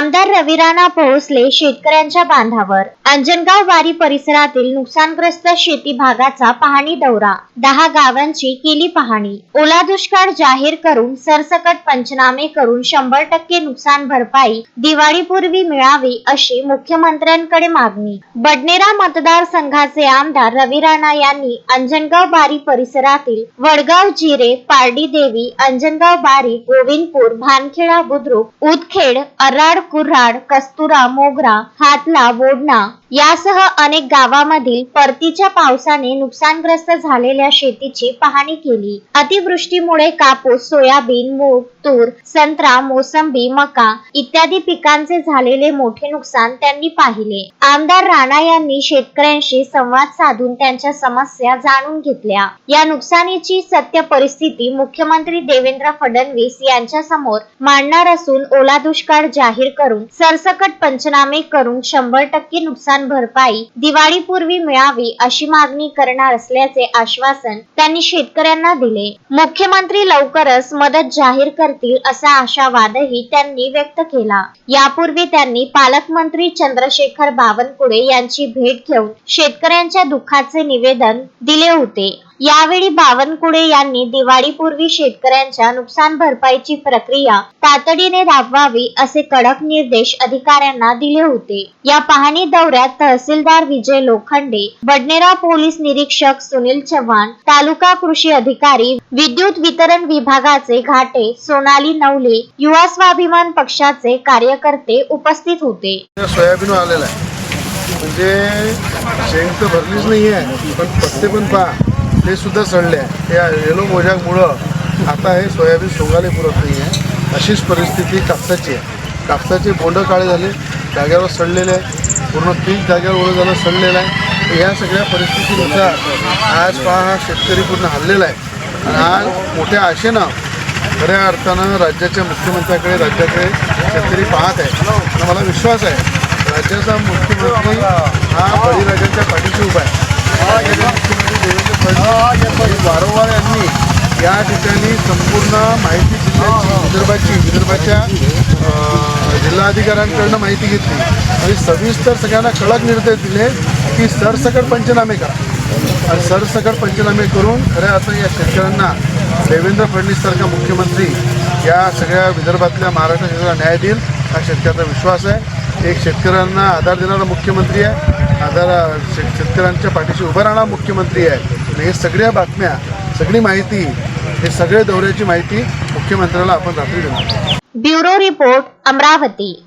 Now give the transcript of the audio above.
आमदार रविराणा पोहोचले शेतकऱ्यांच्या बांधावर. अंजनगाव वारी परिसरातील नुकसानग्रस्त शेती भागाचा पाहणी दौरा. दहा गावांची केली पाहणी. ओला दुष्काळ जाहीर करून सरसकट पंचनामे करून शंभर टक्के नुकसान भरपाई दिवाळीपूर्वी मिळावी अशी मुख्यमंत्र्यांकडे मागणी. बडनेरा मतदारसंघाचे आमदार रवी राणा यांनी अंजनगाव बारी परिसरातील वडगाव जिरे पारडी देवी अंजनगाव बारी गोविंदपूर भानखेडा बुद्रुक उदखेड अराड कुऱ्हाड कस्तुरा मोगरा हातला बोडणा यासह अनेक गावामधील परतीच्या पावसाने नुकसानग्रस्त झालेल्या शेतीची पाहणी केली. अतिवृष्टीमुळे कापूस सोयाबीन मूग तूर संत्रा मोसंबी मका इत्यादी पिकांचे झालेले मोठे नुकसान त्यांनी पाहिले. आमदार राणा यांनी शेतकऱ्यांशी संवाद साधून त्यांच्या समस्या जाणून घेतल्या. या नुकसानीची सत्य परिस्थिती मुख्यमंत्री देवेंद्र फडणवीस यांच्या समोर मांडणार असून ओला दुष्काळ जाहीर करून सरसकट पंचनामे करून शंभर टक्के नुकसान भरपाई दिवाळीपूर्वी मिळावी अशी मागणी करणार असल्याचे आश्वासन त्यांनी शेतकऱ्यांना दिले. मुख्यमंत्री लवकरच मदत जाहीर करतील असा आशावादही त्यांनी व्यक्त केला. यापूर्वी त्यांनी पालकमंत्री चंद्रशेखर बावनकुळे यांची भेट घेऊन शेतकऱ्यांच्या दुःखाचे निवेदन दिले होते. यावेळी बावनकुळे यांनी दिवाळीपूर्वी शेतकऱ्यांच्या नुकसान भरपाईची प्रक्रिया तातडीने राबवावी असे कडक निर्देश अधिकाऱ्यांना दिले होते. या पाहणी दौऱ्यात तहसीलदार विजय लोखंडे बडनेरा पोलीस निरीक्षक सुनील चव्हाण तालुका कृषी अधिकारी विद्युत वितरण विभागाचे घाटे सोनाली नवले युवा स्वाभिमान पक्षाचे कार्यकर्ते उपस्थित होते. सोयाबीन आलेला आहे. म्हणजे शेंग तर भरलीच नाही आहे पण पत्ते पण पहा. ते सुद्धा सडले आहे. या येलो मोजाकमुळं आता हे सोयाबीन सोंगाले पुरत नाही आहे अशीच परिस्थिती कापसाची आहे. कापसाचे बोंड काळे झाले जाग्यावर सडलेले आहे. पूर्ण पीक जाग्यावर ओळं झालं सडलेलं आहे. या सगळ्या परिस्थितीनुसार आज पहा हा शेतकरी पूर्ण हल्लेला आहे. आणि आज मोठ्या आशेनं खऱ्या अर्थानं राज्याच्या मुख्यमंत्र्याकडे राज्याकडे शेतकरी पाहत आहे. आणि मला विश्वास आहे राज्याचा मुख्यमंत्री हा बळीराजाच्या पाठीशी उभा आहे. वारंवार यांनी या ठिकाणी संपूर्ण माहिती जिल्ह्याची विदर्भाची विदर्भाच्या जिल्हाधिकाऱ्यांकडनं माहिती घेतली. आणि सविस्तर सगळ्यांना कडक निर्देश दिले की सरसकट पंचनामे करा. आणि सरसकट पंचनामे करून खऱ्या असं या शेतकऱ्यांना देवेंद्र फडणवीससारखा मुख्यमंत्री या सगळ्या विदर्भातल्या महाराष्ट्र शेतकऱ्यांना न्याय देईल हा शेतकऱ्याचा विश्वास आहे. एक शेतकऱ्यांना आधार देणारा मुख्यमंत्री आहे. आधार शेतकऱ्यांच्या पाठीशी उभं राहणारा मुख्यमंत्री आहे. हे सगळ्या बातम्या सगळी माहिती हे सगळे दौऱ्याची माहिती मुख्यमंत्र्याला आपण रात्री देणार ब्युरो रिपोर्ट अमरावती.